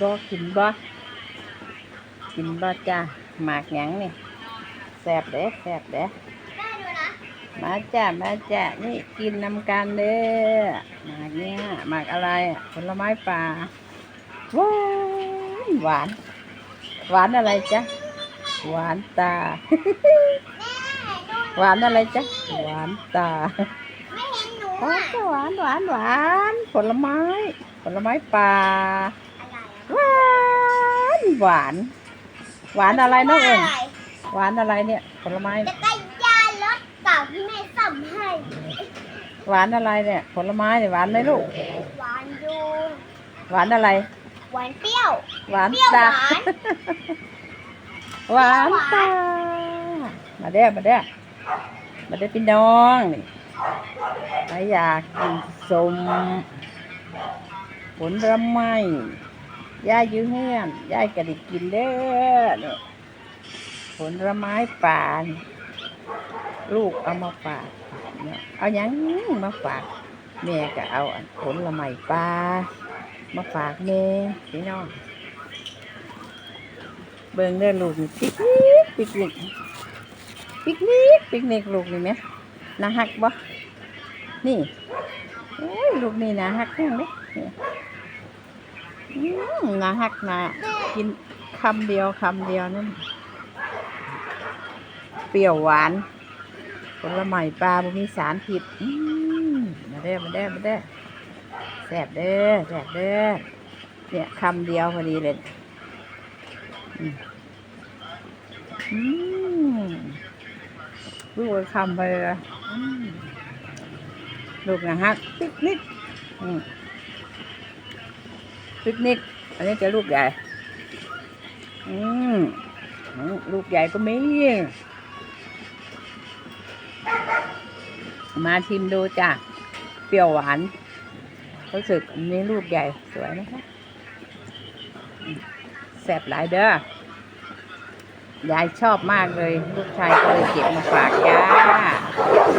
บ่กินบ่กินบ่จ้าหมากหยังนี่แซ่บเด้แซ่บเด้แม่ดูนะมาจ้ามาจ้านี่กินนำกันเด้อหมากเนี้ยหมากอะไรอะผลไม้ป่าหวานหวาน หวานอะไรจ๊ะหวานตา หวานอะไรจ๊ะหวานตาไม่เห็นหนูหวาอะนหวานหวานหวานผลไม้ ผลไม้ป่าอะไรอะ หวานหวาน หวานอะไรน้องเอิญอะไรหวานอะไรเนี่ยผลไม้จักรยานรถเก่าที่แม่สั่มให้ หวานอะไรเนี่ย ผลไม้เนี่ยหวานไหมลูก หวานดู หวานอะไร หวานเปรี้ยว หวานเปรี้ยวตาหวานหวานตามาเด้อมาเด้อมาเด้อพี่น้องนี่ใครอยากกินสมผลไม้ ยายยื้อเฮือนยายกระดิกกินเด้อเนี่ยผลไม้ป่านลูกเอามาฝากเนี่ยเอาหยังมาฝากแม่ก็เอาผลไม้ป่ามาฝากแม่พี่น้องเบิ่งเด้อลูกนี่ปิกนิกปิกนิกปิกนิกปิกนิกลูกนี่ไหมน่าฮักบ่นี่ลูกนี่น่าฮักแห้งเด้นี่อืม น่าฮักน่ากินคำเดียวคำเดียวนั่นเปรี้ยวหวานผลไม้ปลาบ่มีสารพิษอืมมาเด้อมาเด้อมาเด้อแซ่บเด้อแซ่บเด้อเนี่ยคำเดียวพอดีเลยอืมลูกคำไปเลยอืมลูกนะฮะปิกนิกอืม ปิกนิก อันนี้จะลูกใหญ่ อืมลูกใหญ่ก็มี มาชิมดูจ้ะ เปรี้ยวหวานรู้สึกอันนี้ลูกใหญ่สวยนะคะแซ่บหลายเด้อยายชอบมากเลย ลูกชายก็เลยเก็บมาฝากจ้า